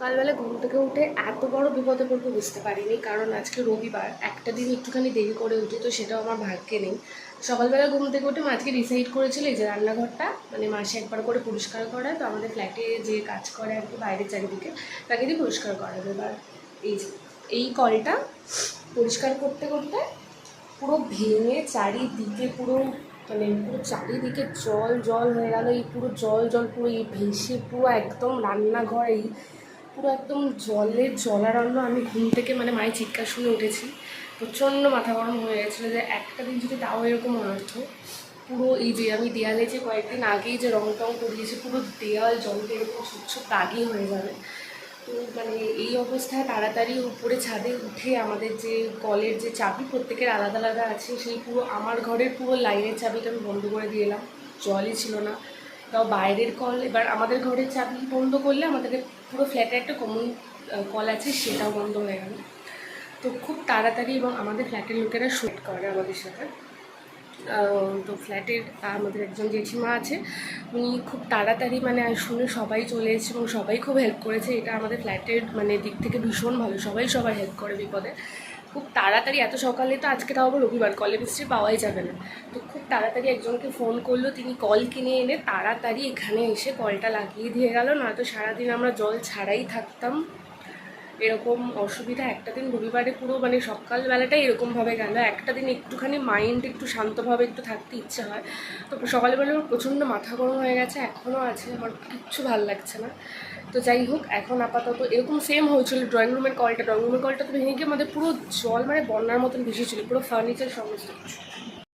সকালবেলা ঘুম থেকে উঠে এত বড় বিপদে পড়ব বুঝতে পারিনি, কারণ আজকে রবিবার, একটা দিন একটুখানি দেরি করে উঠি, তো সেটাও আমার ভাগ্যে নেই। সকালবেলা ঘুম থেকে উঠে মা আজকে ডিসাইড করেছিল যে রান্নাঘরটা মানে মাসে একবার করে পরিষ্কার করা, তো আমাদের ফ্ল্যাটে যে কাজ করে আর কি বাইরের চারিদিকে, তাকে দিয়ে পরিষ্কার করাবে। এবার এই এই কলটা পরিষ্কার করতে করতে পুরো ভেঙে চারিদিকে পুরো মানে পুরো চারিদিকে জল জল হয়ে গেল, এই পুরো জল জল পুরো এই ভেসে পুরো একদম রান্নাঘর, এই পুরো একদম জলের জলারণ্য আমি ঘুম থেকে মানে মায়ের চিৎকার শুনে উঠেছি। প্রচণ্ড মাথা গরম হয়ে গেছিল যে একটা দিন যদি তাও এরকম অনর্থ পুরো এই যে আমি দেয়ালে যে কয়েকদিন আগেই যে রং টং করিয়েছি, পুরো দেয়াল জলটা এরকম স্বচ্ছ দাগি হয়ে যাবে। তো মানে এই অবস্থায় তাড়াতাড়ি উপরে ছাদে উঠে আমাদের যে কলের যে চাবি প্রত্যেকের আলাদা আলাদা আছে, সেই পুরো আমার ঘরের পুরো লাইনের চাবিটা আমি বন্ধ করে দিয়ে এলাম। জলই ছিল না। তাও বাইরের কল, এবার আমাদের ঘরের চাবি বন্ধ করলে আমাদের পুরো ফ্ল্যাটে একটা কমন কল আছে, সেটাও বন্ধ হয়ে গেল। তো খুব তাড়াতাড়ি এবং আমাদের ফ্ল্যাটের লোকেরা শুট করে আমাদের সাথে। তো ফ্ল্যাটের আমাদের একজন জেঠিমা আছে, উনি খুব তাড়াতাড়ি মানে শুনে সবাই চলে এসেছে এবং সবাই খুব হেল্প করেছে। এটা আমাদের ফ্ল্যাটের মানে দিক থেকে ভীষণ ভালো, সবাই সবার হেল্প করে বিপদে। খুব তাড়াতাড়ি, এত সকালে তো আজকে তাও আবার রবিবার কলে মিস্ত্রি পাওয়াই যাবে না। তো খুব তাড়াতাড়ি একজনকে ফোন করল, তিনি কল কিনে এনে তাড়াতাড়ি এখানে এসে কলটা লাগিয়ে দিয়ে গেল, নয়তো সারাদিন আমরা জল ছাড়াই থাকতাম। এরকম অসুবিধা, একটা দিন রবিবারে পুরো মানে সকালবেলাটাই এরকমভাবে গেল। একটা দিন একটুখানি মাইন্ড একটু শান্তভাবে একটু থাকতে ইচ্ছে হয়। তো সকালবেলা আমার প্রচণ্ড মাথা গরম হয়ে গেছে এখনও আছে, আমার কিচ্ছু ভালো লাগছে না। তো যাই হোক, এখন আপাতত এরকম সেম হয়েছিল ড্রয়িং রুমের কলটা ড্রয়িং রুমের কলটা তো ভেঙে গিয়ে আমাদের পুরো জল মানে বন্যার মতন ভেসেছিল, পুরো ফার্নিচার সমস্ত কিছু।